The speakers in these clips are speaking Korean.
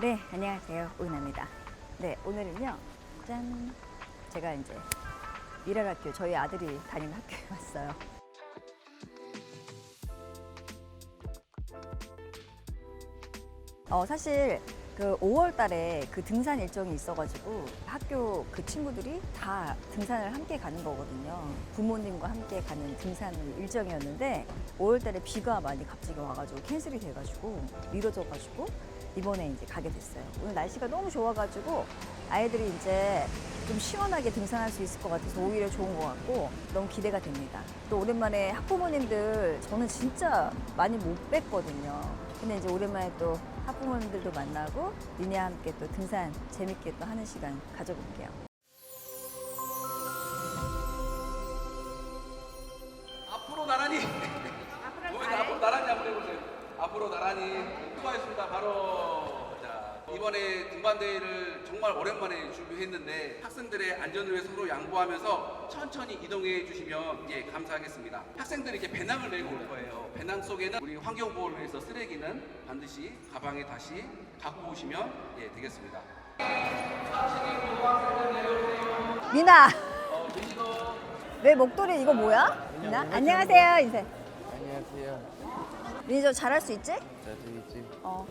네, 안녕하세요. 오은아입니다. 네, 오늘은요. 짠. 제가 이제 일할 학교, 저희 아들이 다니는 학교에 왔어요. 어, 사실 그 5월 달에 그 등산 일정이 있어가지고 학교 그 친구들이 다 등산을 함께 가는 거거든요. 부모님과 함께 가는 등산 일정이었는데 5월 달에 비가 많이 갑자기 와가지고 캔슬이 돼가지고 미뤄져가지고 이번에 이제 가게 됐어요. 오늘 날씨가 너무 좋아가지고 아이들이 이제 좀 시원하게 등산할 수 있을 것 같아서 오히려 좋은 것 같고 너무 기대가 됩니다. 또 오랜만에 학부모님들 저는 진짜 많이 못 뵀거든요. 근데 이제 오랜만에 또 학부모님들도 만나고 니네와 함께 또 등산 재밌게 또 하는 시간 가져볼게요. 앞으로 나란히. 앞으로 앞으로 나란히 한번 해보세요. 앞으로 나란히. 수고하셨습니다. 바로 자 이번에 등반 대회를 정말 오랜만에 준비했는데 학생들의 안전을 위해 서로 양보하면서 천천히 이동해 주시면 예 감사하겠습니다. 학생들이 이렇게 배낭을 메고 올 거예요. 배낭 속에는 우리 환경 보호를 위해서 쓰레기는 반드시 가방에 다시 갖고 오시면 예 되겠습니다. 미나, 어, 왜 목도리 이거 뭐야? 미나, 안녕하세요 인사. 안녕하세요. 민지 저 잘할 수 있지? 자주 있지. 어,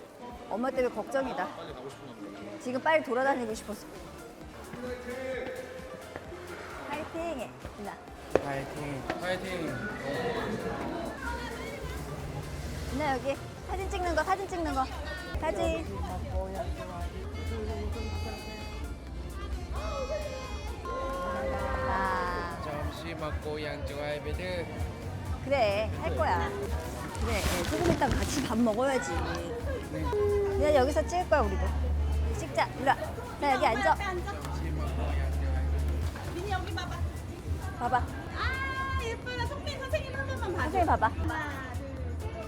엄마 때문에 걱정이다. 지금 빨리 돌아다니고 싶어서. 파이팅! 해, 미나. 파이팅. 파이팅. 미나 여기 사진 찍는 거, 사진 찍는 거. 사진. 아, 점심 먹고 양 좋아해비드. 그래, 할 거야. 그래, 예, 조금 이따 같이 밥 먹어야지. 네. 그냥 여기서 찍을 거야, 우리도. 찍자, 일로 나 여기 앉아. 민이 여기 봐봐. 봐봐. 아 예쁘다. 성빈 선생님 한 번만 봐줘. 선생님 봐봐. 하나, 둘, 셋.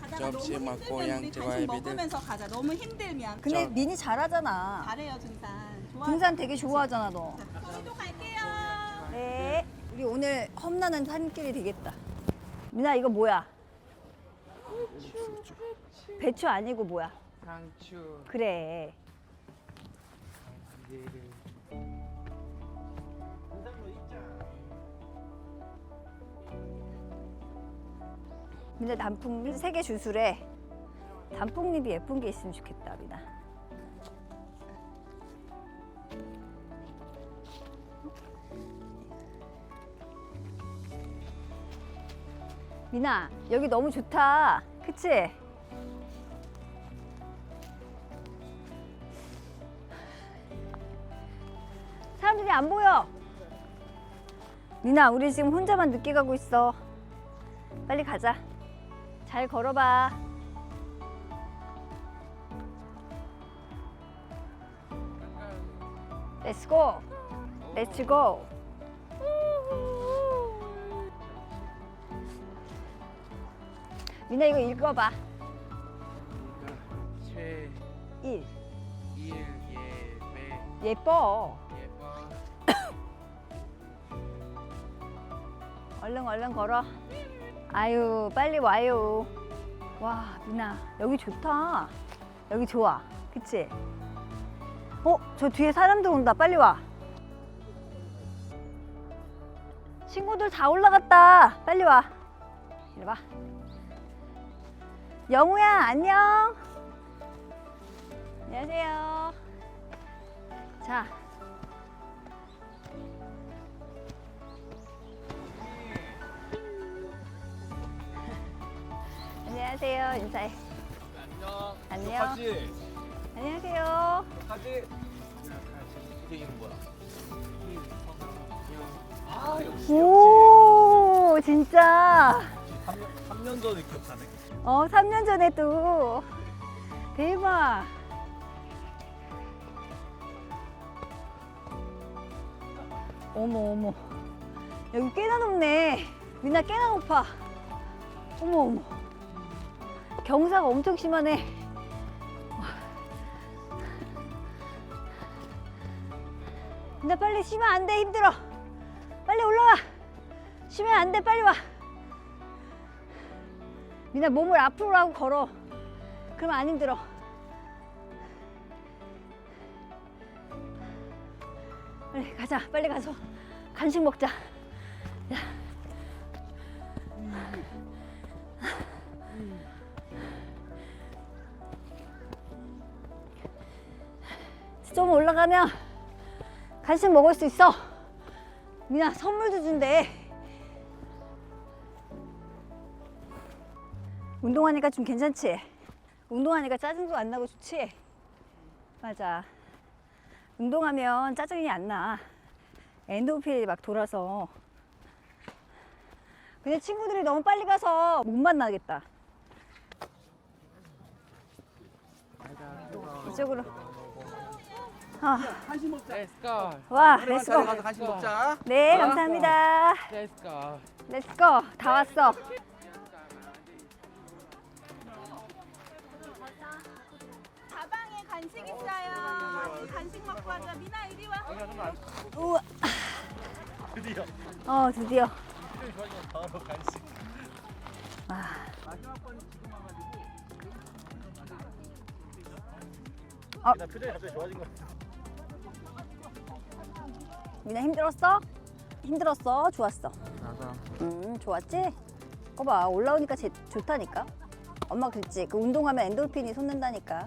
가다가 점심 너무 먹고 힘들면 양 우리 간식 좋아해, 먹으면서 가자. 너무 힘들면. 근데 저- 민이 잘하잖아. 잘해요 등산. 좋아. 등산 되게 좋아하잖아, 너. 저희도 갈게요. 네. 우리 오늘 험난한 산길이 되겠다. 민아 이거 뭐야? 배추 아니고 뭐야? 상추. 그래. 민아 단풍잎 세개 주술에 단풍잎이 예쁜 게 있으면 좋겠다, 민아. 민아, 여기 너무 좋다. 그치? 사람들이 안 보여. 민아, 우리 지금 혼자만 늦게 가고 있어. 빨리 가자. 잘 걸어봐. Let's go. 민아 이거 읽어봐. 최. 1. 일 예배 예뻐. 예뻐. 얼른 얼른 걸어. 아유 빨리 와요. 와 민아 여기 좋다. 여기 좋아. 그치? 어? 저 뒤에 사람들 온다. 빨리 와. 친구들 다 올라갔다. 빨리 와. 이리 와. 영우야 안녕. 안녕하세요. 자. 안녕하세요. 인사해. 안녕. 안녕. 하지. 안녕하세요. 이게 뭐야? 아 역시 오, 진짜. 3년, 3년 전에 기억하네. 어, 3년 전에 또. 대박. 어머, 어머. 여기 꽤나 높네. 민나 꽤나 높아. 어머, 어머. 경사가 엄청 심하네. 나 빨리 쉬면 안 돼. 힘들어. 빨리 올라와. 쉬면 안 돼. 빨리 와. 미나 몸을 앞으로 하고 걸어. 그럼 안 힘들어. 빨리 가자. 빨리 가서 간식 먹자. 야. 좀 올라가면 간식 먹을 수 있어. 미나 선물도 준대. 운동하니까 좀 괜찮지? 운동하니까 짜증도 안 나고 좋지? 맞아. 운동하면 짜증이 안 나. 엔도핀이 막 돌아서. 근데 친구들이 너무 빨리 가서 못 만나겠다. 이쪽으로. 아, Let's go. 와, 렛츠고. 가서 간식 먹자. 네, 감사합니다. Let's go. 렛츠고. 다 왔어. 간식 있어요. 간식 먹고 가자. 미나 이리 와. 우와. 드디어. 어, 드디어. 아. 어. 미나 힘들었어? 힘들었어? 좋았어. 맞아. 음, 좋았지? 거봐, 올라오니까 제, 좋다니까. 엄마 그랬지. 그 운동하면 엔돌핀이 솟는다니까.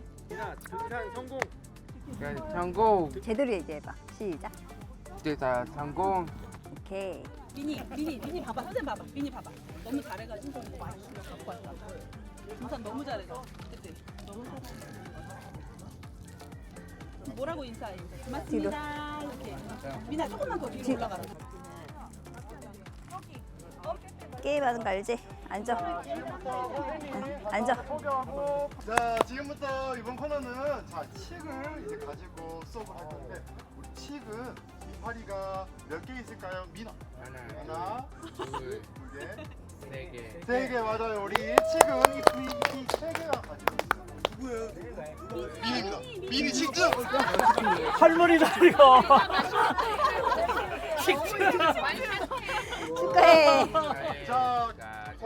성공. 제대로 얘기해봐. 시작. 대사 성공. 오케이. 미니, 미니, 미니 봐봐. 선생님 봐봐. 미니 봐봐. 너무 잘해가지고 이거 많이 갖고 왔다. 등산 너무 잘해서. 그치? 너무 잘해. 뭐라고 인사해? 인사. 고맙습니다. 이렇게. 미나 조금만 더 뒤로 뒤- 올라가. 게임 하는 거 알지? 앉아. 응, 앉아. 자 지금부터 이번 코너는 자 칙을 이제 가지고 수업을 할 건데 우리 칙은 이파리가 몇 개 있을까요? 민아 하나 둘, 두개세 네 개. 개 맞아요 우리 칙은 이이세 개가 가지고 있어요 누구예요? 민입니다 민이 칙증 축하해. 자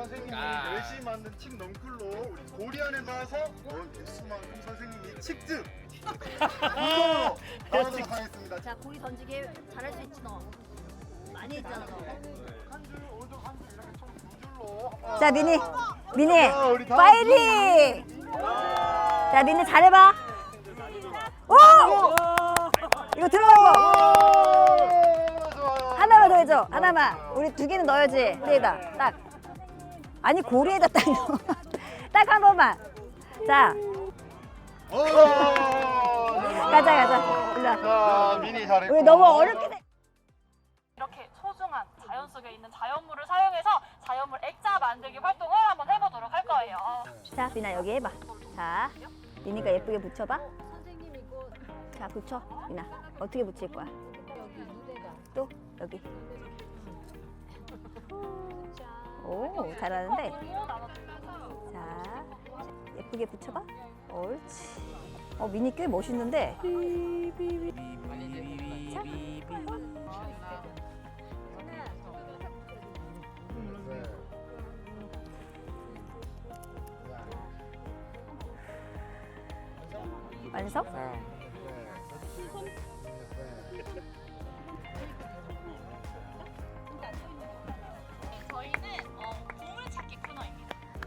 선생님이 열심히 만든 칙 넝쿨로 우리 고리 안에 넣어서 넣은 개수만큼 선생님이 칙증 이거 나오도록 하겠습니다 자, 고리 던지기 잘할 수 있지 너. 많이 했잖아 너. 한줄 오른쪽 한줄 이렇게 총 두 줄로 자, 미니. 미니. 자, 우리 다음 파이팅! 자, 미니 잘해봐. 오! 이거 들어간 거. 좋아요. 하나만 더 해줘. 하나만. 우리 두 개는 넣어야지. 고리에다. 딱. 아니, 고리에다 딱 넣어. 딱한 번만. 자, 오! 가자, 가자. 일로 와. 자, 미니 잘했고. 우리 너무 어렵게 돼. 이렇게 소중한 자연 속에 있는 자연물을 사용해서 자연물 액자 만들기 활동을 한번 해보도록 할 거예요. 자, 미나 여기 해봐. 자, 미니가 예쁘게 붙여봐. 자, 붙여. 미나. 어떻게 붙일 거야? 또 여기. 오, 잘하는데. 자, 예쁘게 붙여봐. 옳지. 어, 미니 꽤 멋있는데. 자. 완성? 자, 저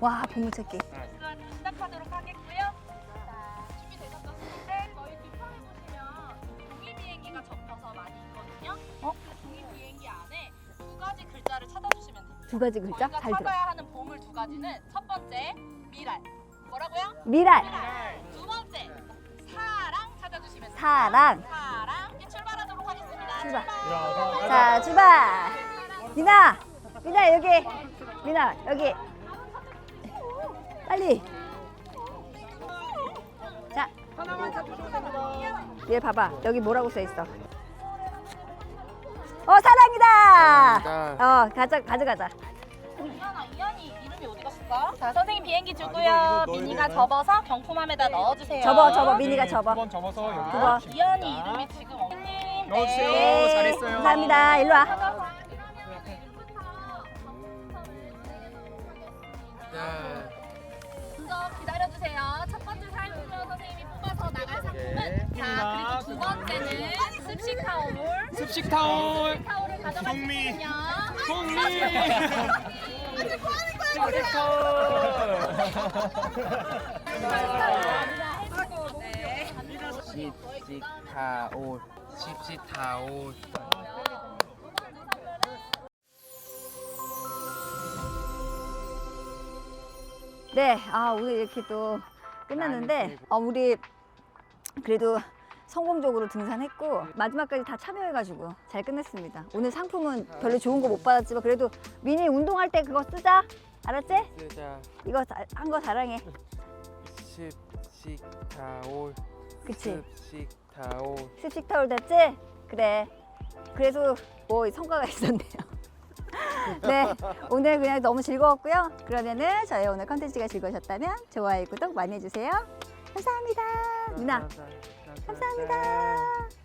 와, 보물찾기. 시간 시작하도록 하겠고요. 자, 선생님들? 저희 뒷판에 보시면 종이 비행기가 접혀서 많이 있거든요. 어? 그 종이 비행기 안에 두 가지 글자를 찾아주시면 됩니다. 두 가지 글자? 저희가 잘. 찾아야 하는 보물 두 가지는 첫 번째 미랄. 뭐라고요? 미랄, 두 번째 사랑 찾아주시면 됩니다. 사랑. 사랑 이제 출발하도록 하겠습니다. 출발. 자, 출발. 미나, 미나 여기. 미나 여기. 빨리. 자. 얘 봐봐. 여기 뭐라고 써 있어? 어, 사랑이다. 어, 가져 가져가자. 이현아, 이현이 이름이 어디 갔을까? 자, 선생님 비행기 주고요. 미니가 접어서 경품함에다 넣어주세요. 접어, 접어. 미니가 접어. 두번 접어서 여기 두 번. 이현이 이름이 지금 언니. 넣어주세요. 네, 잘했어요. 감사합니다. 일로 와. 습식 타올. 습식 타올. 타올을 가져가시면요. 송미. 습식 타올. 습식 타올. 네, 아 오늘 이렇게 또 끝났는데 어, 우리 그래도 성공적으로 등산했고 마지막까지 다 참여해가지고 잘 끝냈습니다. 오늘 상품은 별로 좋은 거 못 받았지만 그래도 미니 운동할 때 그거 쓰자. 알았지? 쓰자. 이거 한 거 자랑해. 습식 타올. 그치? 습식 타올. 습식 타올 됐지? 그래. 그래도 뭐 성과가 있었네요. 네, 오늘 그냥 너무 즐거웠고요. 그러면은 저희 오늘 컨텐츠가 즐거우셨다면 좋아요, 구독 많이 해주세요. 감사합니다. 누나, 감사합니다.